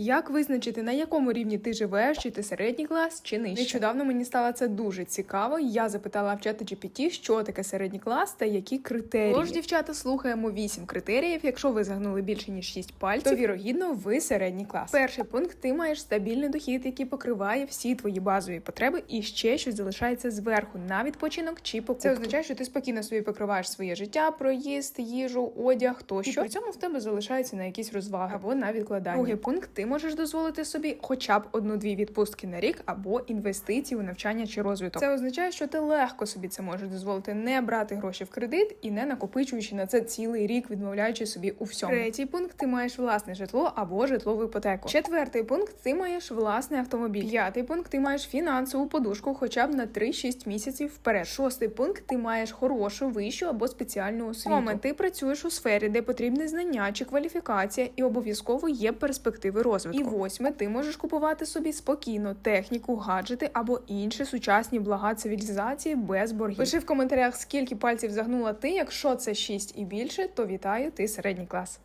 Як визначити, на якому рівні ти живеш, чи ти середній клас, чи нижче? Нещодавно мені стало це дуже цікаво. Я запитала в чата GPT, що таке середній клас та які критерії. Тож, дівчата, слухаємо 8 критеріїв. Якщо ви загнули більше ніж 6 пальців, то вірогідно ви середній клас. Перший пункт: ти маєш стабільний дохід, який покриває всі твої базові потреби, і ще щось залишається зверху на відпочинок чи покупки. Це означає, що ти спокійно собі покриваєш своє життя, проїзд, їжу, одяг тощо. І при цьому в тебе залишається на якісь розваги або на відкладання. Другий пункт: ти можеш дозволити собі хоча б одну-дві відпустки на рік або інвестиції у навчання чи розвиток. Це означає, що ти легко собі це можеш дозволити, не брати гроші в кредит і не накопичуючи на це цілий рік, відмовляючи собі у всьому. Третій пункт: ти маєш власне житло або житлову іпотеку. Четвертий пункт: ти маєш власний автомобіль. П'ятий пункт: ти маєш фінансову подушку, хоча б на 3-6 місяців вперед. Шостий пункт: ти маєш хорошу вищу або спеціальну освіту. Сьомий, ти працюєш у сфері, де потрібні знання чи кваліфікація, і обов'язково є перспективи розвитку. І восьме, ти можеш купувати собі спокійно техніку, гаджети або інші сучасні блага цивілізації без боргів. Пиши в коментарях, скільки пальців загнула ти. Якщо це 6 і більше, то вітаю, ти середній клас.